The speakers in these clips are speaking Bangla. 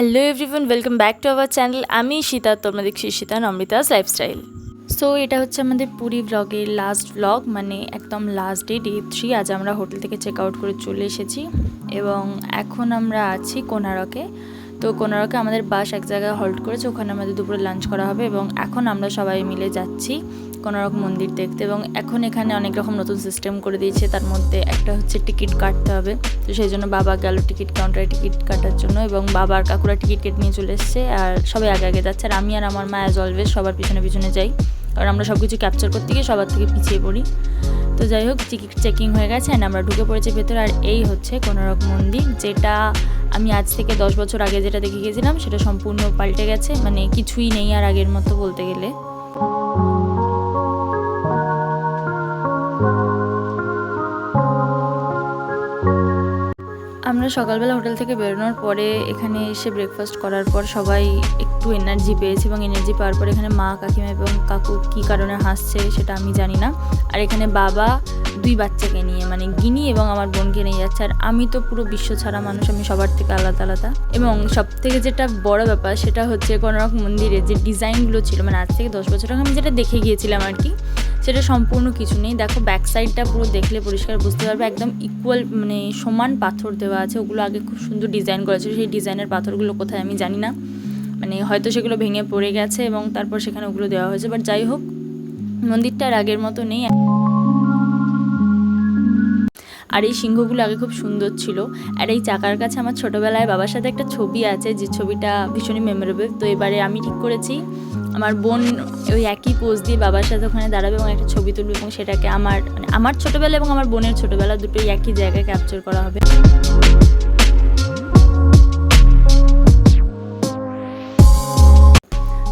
Hello everyone welcome back to our channel আমি সীতা তোমরা দেখছি সীতা নমৃতাস লাইফস্টাইল সো এটা হচ্ছে আমাদের পুরী ব্লগের লাস্ট ব্লগ মানে একদম লাস্ট ডে ডে থ্রি আজ আমরা হোটেল থেকে চেক আউট করে চলে এসেছি এবং এখন আমরা আছি কোনারকে। তো কোনারকে আমাদের বাস এক জায়গায় হল্ট করেছে, ওখানে আমাদের দুপুরে লাঞ্চ করা হবে এবং এখন আমরা সবাই মিলে যাচ্ছি। কোনারক মন্দির দেখতে এবং এখন এখানে অনেক রকম নতুন সিস্টেম করে দিয়েছে। তার মধ্যে একটা হচ্ছে টিকিট কাটতে হবে। তো সেই জন্য বাবা গেল টিকিট কাউন্টারে টিকিট কাটার জন্য এবং বাবার কাকুরা টিকিট কেটে নিয়ে চলে এসছে আর সবাই আগে আগে যাচ্ছে। আর আমি আর আমার মা অ্যাজ অলওয়েজ সবার পিছনে পিছনে যাই। কারণ আমরা সব কিছু ক্যাপচার করতে গিয়ে সবার থেকে পিছিয়ে পড়ি। তো যাই হোক টিকিট চেকিং হয়ে গেছে অ্যান্ড আমরা ঢুকে পড়েছি ভেতরে। আর এই হচ্ছে কোনারক মন্দির যেটা আমি আজ থেকে দশ বছর আগে যেটা দেখে গেছিলাম সেটা সম্পূর্ণ পাল্টে গেছে। মানে কিছুই নেই আর আগের মতো বলতে গেলে। আমরা সকালবেলা হোটেল থেকে বেরোনোর পরে এখানে এসে ব্রেকফাস্ট করার পর সবাই একটু এনার্জি পেয়েছে এবং এনার্জি পাওয়ার পর এখানে মা, কাকিমা এবং কাকু কী কারণে হাসছে সেটা আমি জানি না। আর এখানে বাবা দুই বাচ্চাকে নিয়ে মানে গিনি এবং আমার বোনকে নিয়ে যাচ্ছে। আর আমি তো পুরো বিশ্ব ছাড়া মানুষ, আমি সবার থেকে আলাদা আলাদা। এবং সব থেকে যেটা বড় ব্যাপার সেটা হচ্ছে কোনোরক মন্দিরে যে ডিজাইনগুলো ছিল মানে আজ থেকে দশ বছর আগে আমি যেটা দেখে গিয়েছিলাম আর কি সেটা সম্পূর্ণ কিছু নেই। দেখো ব্যাক সাইডটা পুরো দেখলে পরিষ্কার বুঝতে পারবে। একদম ইকুয়াল মানে সমান পাথর দেওয়া আছে। ওগুলো আগে খুব সুন্দর ডিজাইন করা ছিল। সেই ডিজাইনের পাথরগুলো কোথায় আমি জানি না। মানে হয়তো সেগুলো ভেঙে পড়ে গেছে এবং তারপর সেখানে ওগুলো দেওয়া হয়েছে। বাট যাই হোক মন্দিরটা আগের মতো নেই। আর এই সিংহগুলো আগে খুব সুন্দর ছিল। আর এই চাকার কাছে আমার ছোটোবেলায় বাবার সাথে একটা ছবি আছে। যে ছবিটা ভীষণই মেমোরেবল তো এবারে আমি ঠিক করেছি আমার বোন ওই একই পোজ দিয়ে বাবার সাথে ওখানে দাঁড়াবে এবং একটা ছবি তুলবে এবং সেটাকে আমার মানে আমার ছোটোবেলা এবং আমার বোনের ছোটোবেলা দুটোই একই জায়গায় ক্যাপচার করা হবে।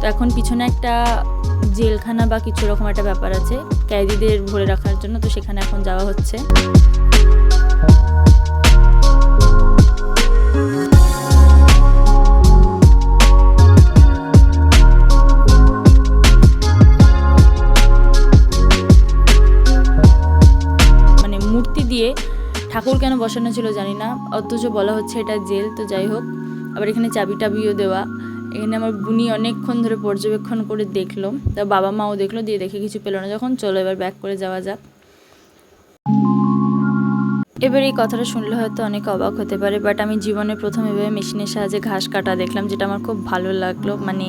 তো এখন পিছনে একটা জেলখানা বা কিছু রকম একটা ব্যাপার আছে, ক্যাদিদের ভরে রাখার জন্য, তো সেখানে এখন যাওয়া হচ্ছে। বসানো ছিল, জানি না। অথচ বলা হচ্ছে এটা জেল, তো যাই হোক। আবার এখানে চাবি টাবিও দেওয়া। এখানে আমার বুনি অনেকক্ষণ ধরে পর্যবেক্ষণ করে দেখল। তার বাবা মাও দেখল, দিয়ে দেখে কিছু পেল না। যখন চলো এবার ব্যাক করে যাওয়া যাক। এবার এই কথাটা শুনলে হয়তো অনেক অবাক হতে পারে বাট আমি জীবনে প্রথম এভাবে মেশিনের সাহায্যে ঘাস কাটা দেখলাম, যেটা আমার খুব ভালো লাগল। মানে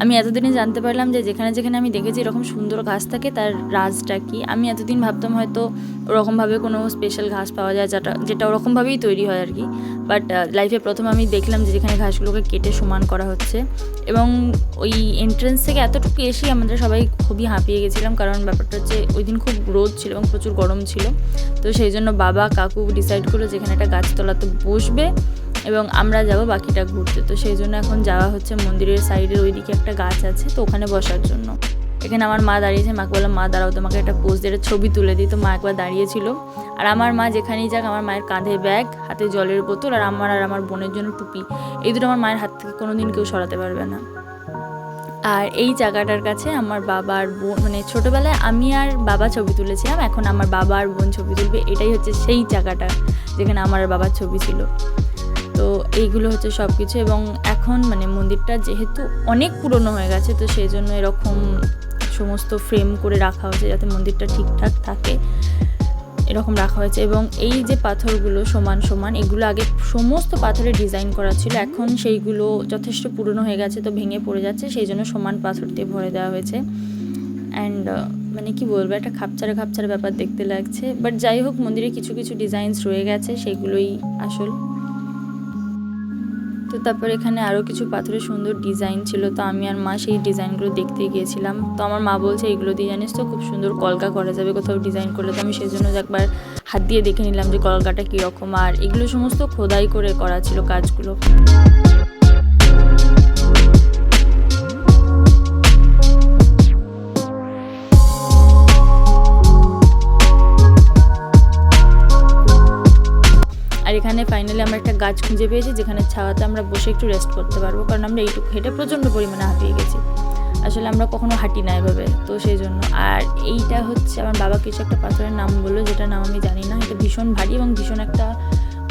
আমি এতদিনে জানতে পারলাম যে যেখানে যেখানে আমি দেখেছি এরকম সুন্দর ঘাস থাকে, তার রাজটা কি? আমি এতদিন ভাবতাম হয়তো ওরকমভাবে কোনো স্পেশাল ঘাস পাওয়া যায়, যেটা যেটা ওরকমভাবেই তৈরি হয় আর কি। বাট লাইফে প্রথম আমি দেখলাম যে যেখানে ঘাসগুলোকে কেটে সমান করা হচ্ছে। এবং ওই এন্ট্রেন্স থেকে এতটুকু এসেই আমরা সবাই খুবই হাঁপিয়ে গেছিলাম, কারণ ব্যাপারটা হচ্ছে ওই দিন খুব রোদ ছিল এবং প্রচুর গরম ছিল। তো সেই জন্য বাবা, কাকু ডিসাইড করল যেখানে একটা গাছতলাতে বসবে এবং আমরা যাব বাকিটা ঘুরতে। তো সেই জন্য এখন যাওয়া হচ্ছে মন্দিরের সাইডের ওইদিকে একটা গাছ আছে, তো ওখানে বসার জন্য। এখানে আমার মা দাঁড়িয়েছে, মাকে বললাম, মা, দাঁড়াও, তোমাকে একটা পোজ দিয়ে ছবি তুলে দিই। তো মা একবার দাঁড়িয়েছিল। আর আমার মা যেখানেই যাক, আমার মায়ের কাঁধে ব্যাগ হাতে জলের বোতল, আর আমার আর আমার বোনের জন্য টুপি। এই দুটো আমার মায়ের হাত থেকে কোনো দিন কেউ সরাতে পারবে না। আর এই জায়গাটার কাছে আমার বাবা আর বোন মানে ছোটোবেলায় আমি আর বাবা ছবি তুলেছিলাম, এখন আমার বাবা আর বোন ছবি তুলবে, এটাই হচ্ছে সেই জায়গাটা যেখানে আমার আর বাবার ছবি ছিল। তো এইগুলো হচ্ছে সব কিছু এবং এখন মানে মন্দিরটা যেহেতু অনেক পুরনো হয়ে গেছে, তো সেই জন্য এরকম সমস্ত ফ্রেম করে রাখা হয়েছে যাতে মন্দিরটা ঠিকঠাক থাকে। এরকম রাখা হয়েছে এবং এই যে পাথরগুলো সমান সমান, এগুলো আগে সমস্ত পাথরে ডিজাইন করা ছিল, এখন সেইগুলো যথেষ্ট পুরনো হয়ে গেছে তো ভেঙে পড়ে যাচ্ছে, সেই জন্য সমান পাথর দিয়ে ভরে দেওয়া হয়েছে। অ্যান্ড মানে কি বলব, একটা খাপচারা খাপচারা ব্যাপার দেখতে লাগছে। বাট যাই হোক, মন্দিরে কিছু কিছু ডিজাইনস রয়ে গেছে, সেগুলোই আসল। তো তারপর এখানে আরও কিছু পাথরের সুন্দর ডিজাইন ছিল, তো আমি আর মা সেই ডিজাইনগুলো দেখতে গিয়েছিলাম। তো আমার মা বলছে, এগুলো দিয়ে জানিস তো খুব সুন্দর কলকা করা যাবে, কোথাও ডিজাইন করলে। তো আমি সেই জন্য একবার হাত দিয়ে দেখে নিলাম যে কলকাটা কীরকম। আর এগুলো সমস্ত খোদাই করে করা ছিল কাজগুলো। এখানে ফাইনালি আমরা একটা গাছ খুঁজে পেয়েছি, যেখানে ছাওয়াতে আমরা বসে একটু রেস্ট করতে পারব, কারণ আমরা এইটুকু হেঁটে প্রচণ্ড পরিমাণে হাঁপিয়ে গেছি। আসলে আমরা কখনো হাঁটি না এভাবে, তো সেই জন্য। আর এইটা হচ্ছে আমার বাবা কিছু একটা পাথরের নাম বলল যেটা নাম আমি জানি না। এটা ভীষণ ভারী এবং ভীষণ একটা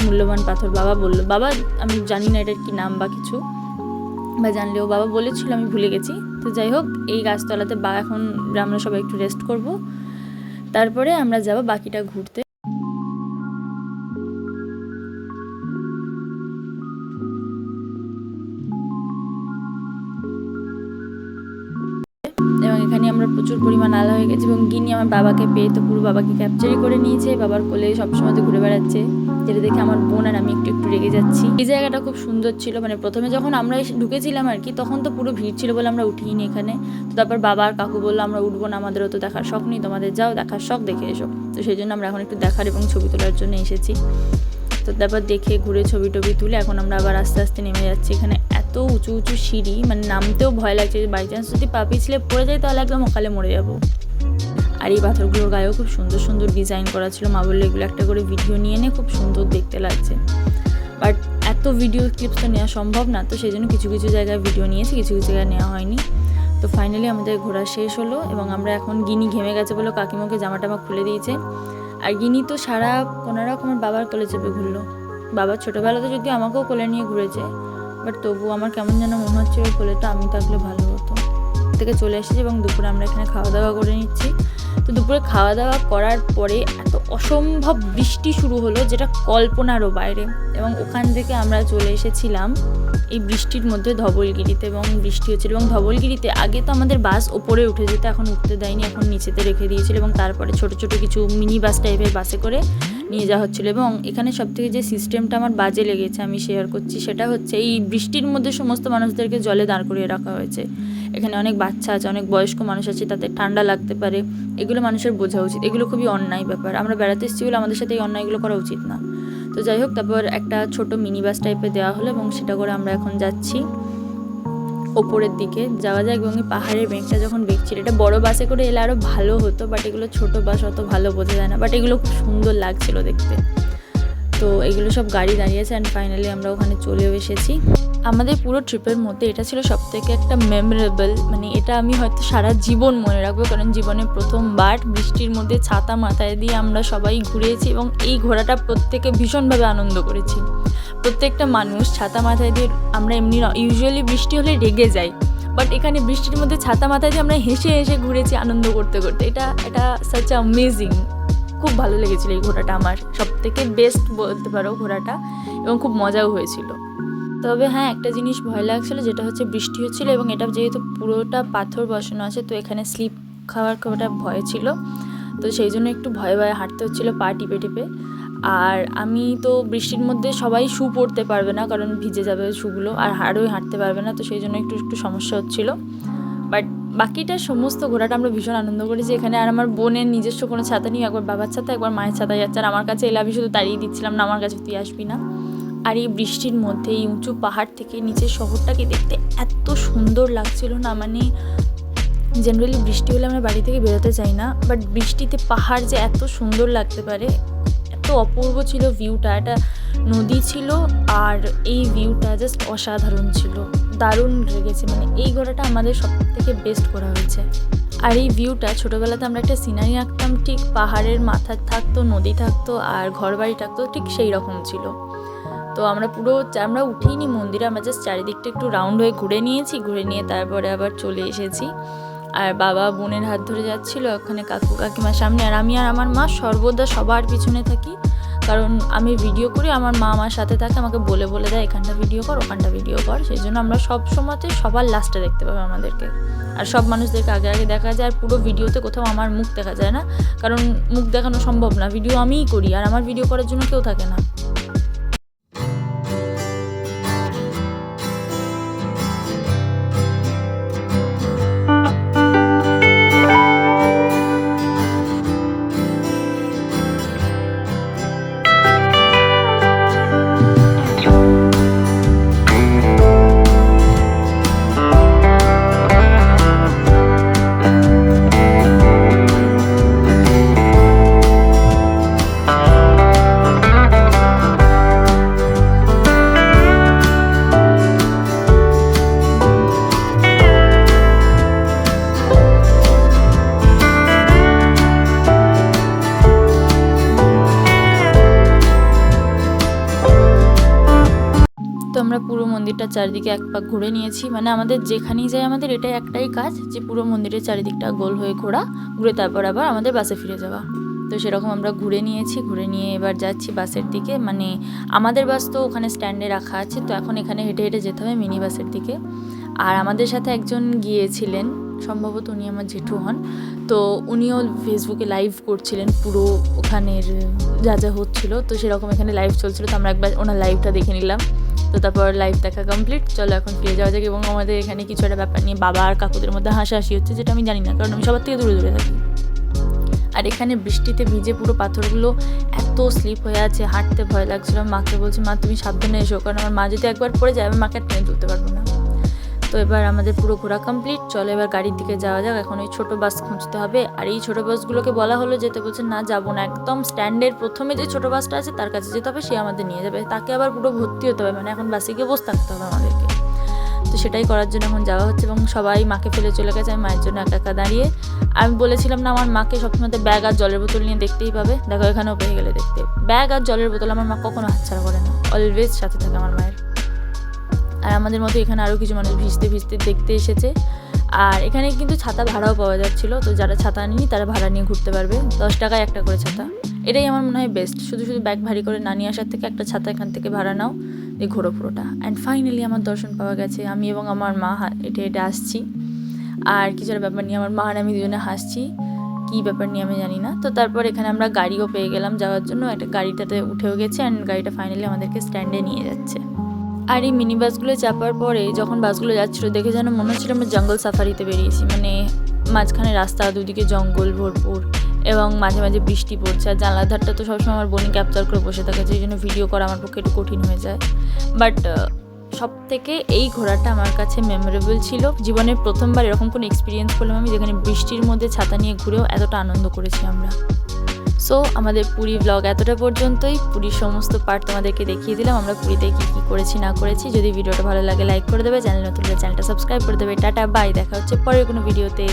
মূল্যবান পাথর, বাবা বলল। বাবা, আমি জানি না এটার কি নাম বা কিছু, বা জানলেও বাবা বলেছিল, আমি ভুলে গেছি। তো যাই হোক, এই গাছতলাতে বা, এখন আমরা সবাই একটু রেস্ট করব। তারপরে আমরা যাব বাকিটা ঘুরতে। আমার বাবাকে পেয়ে তো পুরো বাবাকে ক্যাপচারই করে নিয়েছে। বাবার কোলে সবসময় তো ঘুরে বেড়াচ্ছে, যেটা দেখে আমার বোন আর আমি একটু একটু রেগে যাচ্ছি। এই জায়গাটা খুব সুন্দর ছিল মানে প্রথমে যখন আমরা ঢুকেছিলাম আর কি, তখন তো পুরো ভিড় ছিল বলে আমরা উঠিনি এখানে। তো তারপর বাবা আর কাকু বলল, আমরা উঠবো না, আমাদেরও তো দেখার শখ নেই, তোমাদের যাও, দেখার শখ, দেখে এসো। তো সেই জন্য আমরা এখন একটু দেখার এবং ছবি তোলার জন্য এসেছি। তো তারপর দেখে ঘুরে ছবি টবি তুলে এখন আমরা আবার আস্তে আস্তে নেমে যাচ্ছি। এখানে এত উঁচু উঁচু সিঁড়ি মানে নামতেও ভয় লাগছে বাই চান্স যদি পাপি ছিলে পড়ে যায় তাহলে একদম অকালে মরে যাব। আর এই পাথরগুলোর গায়েও খুব সুন্দর সুন্দর ডিজাইন করা ছিল। মা বলল, এগুলো একটা করে ভিডিও নিয়ে নে, খুব সুন্দর দেখতে লাগছে। বাট এত ভিডিও ক্লিপস তো নেওয়া সম্ভব না, তো সেই জন্য কিছু কিছু জায়গায় ভিডিও নিয়েছি, কিছু কিছু জায়গায় নেওয়া হয়নি। তো ফাইনালি আমাদের ঘোরা শেষ হলো এবং আমরা এখন গিনি ঘেমে গেছে বলে কাকিমাকে জামা টামা খুলে দিয়েছে। আর গিনি তো সারা কোনো রকম আমার বাবার কোলে চেপে ঘুরলো। বাবার ছোটোবেলাতে যদি আমাকেও কোলে নিয়ে ঘুরেছে বাট তবু আমার কেমন যেন মনে হচ্ছে ওই কোলেটা আমি থাকলে ভালো হতো। থেকে চলে এসেছি এবং দুপুরে আমরা এখানে খাওয়া দাওয়া করে নিচ্ছি। তো দুপুরে খাওয়া দাওয়া করার পরে এত অসম্ভব বৃষ্টি শুরু হলো যেটা কল্পনারও বাইরে। এবং ওখান থেকে আমরা চলে এসেছিলাম এই বৃষ্টির মধ্যে ধবলগিরিতে এবং বৃষ্টি হচ্ছিল। এবং ধবলগিরিতে আগে তো আমাদের বাস ওপরে উঠে যেত এখন উঠতে দেয়নি, এখন নিচেতে রেখে দিয়েছিল এবং তারপরে ছোট ছোট কিছু মিনি বাস টাইপের বাসে করে নিয়ে যাওয়া হচ্ছিল। এবং এখানে সবথেকে যে সিস্টেমটা আমার বাজে লেগেছে আমি শেয়ার করছি সেটা হচ্ছে এই বৃষ্টির মধ্যে সমস্ত মানুষদেরকে জলে দাঁড় করিয়ে রাখা হয়েছে। এখানে অনেক বাচ্চা আছে, অনেক বয়স্ক মানুষ আছে, তাদের ঠান্ডা লাগতে পারে। এগুলো মানুষের বোঝা উচিত। এগুলো খুবই অন্যায় ব্যাপার। আমরা বেড়াতে এসেছি বলে আমাদের সাথে এই অন্যায়গুলো করা উচিত না। তো যাই হোক, তারপর একটা ছোট মিনি বাস টাইপের দেওয়া হলো এবং সেটা করে আমরা এখন যাচ্ছি ওপরের দিকে। যাওয়া যায় এবং পাহাড়ের মেঘটা যখন বেঁকছিল এটা বড় বাসে করে এলে আরও ভালো হতো বাট এগুলো ছোট বাস অত ভালো বোঝা যায় না। বাট এগুলো খুব সুন্দর লাগছিল দেখতে। তো এগুলো সব গাড়ি দাঁড়িয়েছে অ্যান্ড ফাইনালি আমরা ওখানে চলেও এসেছি। আমাদের পুরো ট্রিপের মধ্যে এটা ছিল সব থেকে একটা মেমোরেবল মানে এটা আমি হয়তো সারা জীবন মনে রাখব, কারণ জীবনে প্রথমবার বৃষ্টির মধ্যে ছাতা মাথায় দিয়ে আমরা সবাই ঘুরেছি এবং এই ঘোরাটা প্রত্যেকে ভীষণভাবে আনন্দ করেছি। প্রত্যেকটা মানুষ ছাতা মাথায় দিয়ে আমরা এমনি ইউজুয়ালি বৃষ্টি হলে রেগে যাই বাট এখানে বৃষ্টির মধ্যে ছাতা মাথায় দিয়ে আমরা হেসে হেসে ঘুরেছি আনন্দ করতে করতে। এটা এটা সাচ অ্যামেজিং খুব ভালো লেগেছিলো এই ঘোরাটা আমার। সব থেকে বেস্ট বলতে পারো ঘোরাটা এবং খুব মজাও হয়েছিল। তবে হ্যাঁ একটা জিনিস ভয় লাগছিল যেটা হচ্ছে বৃষ্টি হচ্ছিল এবং এটা যেহেতু পুরোটা পাথর বসানো আছে, তো এখানে স্লিপ খাওয়ার একটা ভয় ছিল। তো সেই জন্য একটু ভয়ে ভয়ে হাঁটতে হচ্ছিল পা টিপে টিপে। আর আমি তো বৃষ্টির মধ্যে সবাই শু পরতে পারবে না, কারণ ভিজে যাবে শুগুলো। আর হাড়োই হাঁটতে পারবে না, তো সেই জন্য একটু একটু সমস্যা হচ্ছিল। বাট বাকিটা সমস্ত ঘোরাটা আমরা ভীষণ আনন্দ করেছি। এখানে আর আমার বোনের নিজস্ব কোনো ছাতা নেই, একবার বাবার ছাতা, একবার মায়ের ছাতা যাচ্ছে। আর আমার কাছে এলে আমি শুধু তাড়িয়ে দিচ্ছিলাম না, আমার কাছে তুই আসবি না। আর এই বৃষ্টির মধ্যে, এই উঁচু পাহাড় থেকে নিচের শহরটাকে দেখতে এত সুন্দর লাগছিল না মানে জেনারেলি বৃষ্টি হলে আমরা বাড়ি থেকে বেরোতে চাই না বাট বৃষ্টিতে পাহাড় যে এত সুন্দর লাগতে পারে, এত অপূর্ব ছিল ভিউটা একটা নদী ছিল আর এই ভিউটা জাস্ট অসাধারণ ছিল। দারুণ লেগেছে। মানে এই ঘোরাটা আমাদের সব থেকে বেস্ট করা হয়েছে। আর এই ভিউটা ছোটোবেলাতে আমরা একটা সিনারি আঁকতাম, ঠিক পাহাড়ের মাথা থাকতো, নদী থাকতো আর ঘর বাড়ি থাকতো, ঠিক সেই রকম ছিল। তো আমরা পুরো আমরা উঠিনি মন্দিরে, আমরা জাস্ট চারিদিকটা একটু রাউন্ড হয়ে ঘুরে নিয়েছি, ঘুরে নিয়ে তারপরে আবার চলে এসেছি। আর বাবা বোনের হাত ধরে যাচ্ছিল ওখানে কাকু কাকিমার সামনে। আর আমি আর আমার মা সর্বদা সবার পিছনে থাকি। কারণ আমি ভিডিও করি, আমার মা আমার সাথে থাকে, আমাকে বলে বলে দেয়, এখানটা ভিডিও কর, ওখানটা ভিডিও কর। সেই জন্য আমরা সব সময়তে সবার লাস্টে দেখতে পাবো আমাদেরকে। আর সব মানুষদেরকে আগে আগে দেখা যায়, আর পুরো ভিডিওতে কোথাও আমার মুখ দেখা যায় না। কারণ মুখ দেখানো সম্ভব না ভিডিও আমিই করি, আর আমার ভিডিও করার জন্য কেউ থাকে না। পুরো মন্দিরটার চারিদিকে এক পাক ঘুরে নিয়েছি। মানে আমাদের যেখানেই যাই আমাদের এটাই একটাই কাজ যে পুরো মন্দিরের চারিদিকটা গোল হয়ে ঘোরা, ঘুরে তারপর আবার আমাদের বাসে ফিরে যাওয়া। তো সেরকম আমরা ঘুরে নিয়েছি, ঘুরে নিয়ে এবার যাচ্ছি বাসের দিকে। মানে আমাদের বাস তো ওখানে স্ট্যান্ডে রাখা আছে, তো এখন এখানে হেঁটে হেঁটে যেতে হবে মিনি বাসের দিকে। আর আমাদের সাথে একজন গিয়েছিলেন, সম্ভবত উনি আমার জেঠু হন। তো উনিও ফেসবুকে লাইভ করছিলেন পুরো ওখানের যা যা হচ্ছিল। তো সেরকম এখানে লাইভ চলছিল, তো আমরা একবার ওনার লাইভটা দেখে নিলাম। তো তারপর লাইভ দেখা কমপ্লিট চলো এখন ফিরে যাওয়া যাক এবং আমাদের এখানে কিছু একটা ব্যাপার নিয়ে বাবা আর কাকুদের মধ্যে হাসাহাসি হচ্ছে, যেটা আমি জানি না, কারণ আমি সবার থেকে দূরে দূরে থাকি। আর এখানে বৃষ্টিতে ভিজে পুরো পাথরগুলো এত স্লিপ হয়ে আছে, হাঁটতে ভয় লাগছিল। মাকে বলছি, মা, তুমি সাবধানে এসো, কারণ আমার মা যদি একবার পড়ে যায়, আমি মাকে আর টেনে তুলতে পারব না। তো এবার আমাদের পুরো ঘোরা কমপ্লিট চলো এবার গাড়ির দিকে যাওয়া যাক। এখন ওই ছোটো বাস খুঁজতে হবে। আর এই ছোটো বাসগুলোকে বলা হলো যেতে বলছে, না, যাব না। একদম স্ট্যান্ডের প্রথমে যে ছোটো বাসটা আছে, তার কাছে যেতে হবে, সে আমাদের নিয়ে যাবে। তাকে আবার পুরো ভর্তি হতে হবে। মানে এখন বাসে গিয়ে বসে থাকতে হবে আমাদেরকে। তো সেটাই করার জন্য এখন যাওয়া হচ্ছে এবং সবাই মাকে ফেলে চলে গেছে। আমি মায়ের জন্য একা একা দাঁড়িয়ে। আমি বলেছিলাম না, আমার মাকে সবসময় ব্যাগ আর জলের বোতল নিয়ে দেখতেই পাবে। দেখো, এখানেও পেয়ে গেলে দেখতে। ব্যাগ আর জলের বোতল আমার মা কখনো হাতছাড়া করে না। অলওয়েজ সাথে থাকে আমার মায়ের। আমাদের মতো এখানে আরও কিছু মানুষ ভিজতে ভিজতে দেখতে এসেছে। আর এখানে কিন্তু ছাতা ভাড়াও পাওয়া যাচ্ছিল। তো যারা ছাতা নিই তারা ভাড়া নিয়ে ঘুরতে পারবে। দশ টাকায় একটা করে ছাতা। এটাই আমার মনে হয় বেস্ট শুধু শুধু ব্যাগ ভারী করে না নিয়ে আসার থেকে একটা ছাতা এখান থেকে ভাড়া নাও, দিয়ে ঘোরো পুরোটা। অ্যান্ড ফাইনালি আমার দর্শন পাওয়া গেছে। আমি এবং আমার মা হেঁটে হেঁটে আসছি। আর কিছু ব্যাপার নিয়ে আমার মা আর আমি দুজনে হাসছি। কী ব্যাপার নিয়ে আমি জানি না। তো তারপর এখানে আমরা গাড়িও পেয়ে গেলাম যাওয়ার জন্য। একটা গাড়িটাতে উঠেও গেছে অ্যান্ড গাড়িটা ফাইনালি আমাদেরকে স্ট্যান্ডে নিয়ে যাচ্ছে। আর এই মিনি বাসগুলো চাপার পরে যখন বাসগুলো যাচ্ছিল, দেখে যেন মনে হচ্ছিল আমরা জঙ্গল সাফারিতে বেরিয়েছি। মানে মাঝখানে রাস্তা, দুদিকে জঙ্গল ভরপুর এবং মাঝে মাঝে বৃষ্টি পড়ছে। আর জানলার ধারটা তো সবসময় আমার বোনই ক্যাপচার করে বসে থাকে, সেই জন্য ভিডিও করা আমার পক্ষে একটু কঠিন হয়ে যায়। বাট সব থেকে এই ঘোরাটা আমার কাছে মেমোরেবল ছিল। জীবনের প্রথমবার এরকম কোনো এক্সপিরিয়েন্স করলাম আমি, যেখানে বৃষ্টির মধ্যে ছাতা নিয়ে ঘুরেও এতটা আনন্দ করেছি আমরা। সো আমাদের পুরী ব্লগ এতটা পর্যন্তই। পুরীর সমস্ত পার্ট তোমাদেরকে দেখিয়ে দিলাম, আমরা পুরীতে কী কী করেছি, না করেছি। যদি ভিডিওটা ভালো লাগে লাইক করে দেবে। চ্যানেল নতুন চ্যানেলটা সাবস্ক্রাইব করে দেবে। টাটা বাই দেখা হচ্ছে পরের কোনো ভিডিওতে